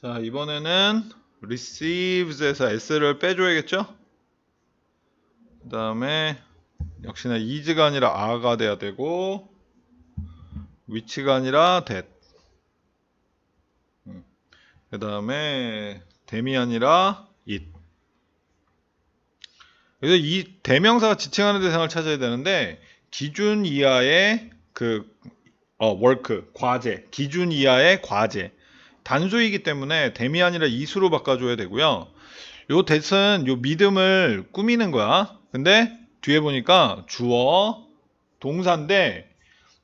자, 이번에는 receives에서 s를 빼줘야겠죠? 그 다음에 역시나 is가 아니라 are가 돼야 되고 which가 아니라 that. 그 다음에 them이 아니라 it. 그래서 이 대명사가 지칭하는 대상을 찾아야 되는데 기준 이하의 그 어, work 과제. 기준 이하의 과제 단수이기 때문에 댐이 아니라 이수로 바꿔줘야 되고요. 요 that은 요 믿음을 꾸미는 거야. 근데 뒤에 보니까 주어 동사인데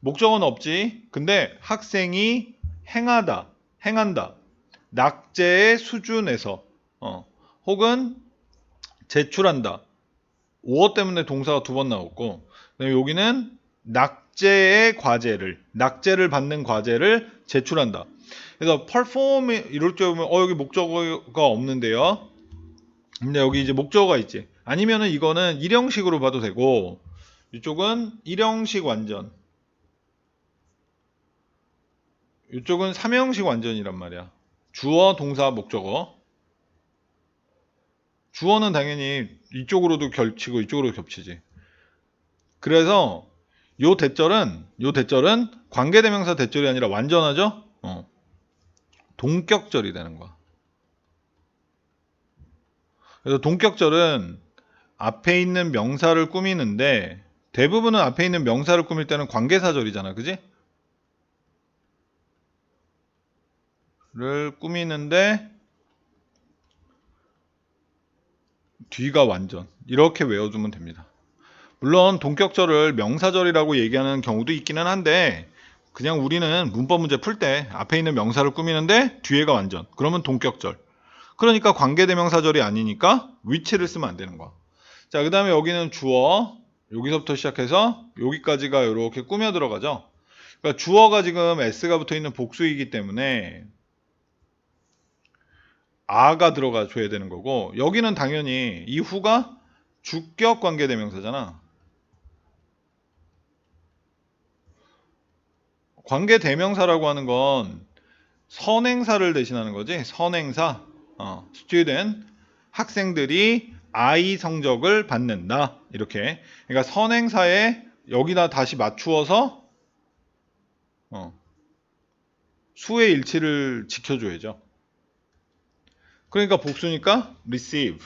목적은 없지. 근데 학생이 행하다, 행한다. 낙제의 수준에서 어, 혹은 제출한다. 5어 때문에 동사가 두 번 나왔고 여기는 낙제의 과제를 낙제를 받는 과제를 제출한다. 그래서 perform 이럴 때 보면 어 여기 목적어가 없는데요. 근데 여기 이제 목적어가 있지. 아니면은 이거는 일형식으로 봐도 되고 이쪽은 일형식 완전. 이쪽은 삼형식 완전이란 말이야. 주어, 동사, 목적어. 주어는 당연히 이쪽으로도 겹치고 이쪽으로도 겹치지. 그래서 요 대절은 요 대절은 관계대명사 대절이 아니라 완전하죠? 어. 동격절이 되는 거야. 그래서 동격절은 앞에 있는 명사를 꾸미는데 대부분은 앞에 있는 명사를 꾸밀 때는 관계사절이잖아. 그지? 를 꾸미는데 뒤가 완전 이렇게 외워두면 됩니다. 물론 동격절을 명사절이라고 얘기하는 경우도 있기는 한데 그냥 우리는 문법 문제 풀 때 앞에 있는 명사를 꾸미는데 뒤에가 완전. 그러면 동격절. 그러니까 관계대명사절이 아니니까 위치를 쓰면 안 되는 거야. 자 그 다음에 여기는 주어. 여기서부터 시작해서 여기까지가 이렇게 꾸며 들어가죠. 그러니까 주어가 지금 s가 붙어 있는 복수이기 때문에 아가 들어가 줘야 되는 거고 여기는 당연히 이 후가 주격 관계대명사잖아 관계 대명사라고 하는 건 선행사를 대신하는 거지. 선행사. 어, student 학생들이 I 성적을 받는다. 이렇게. 그러니까 선행사에 여기다 다시 맞추어서 어, 수의 일치를 지켜줘야죠. 그러니까 복수니까 receive.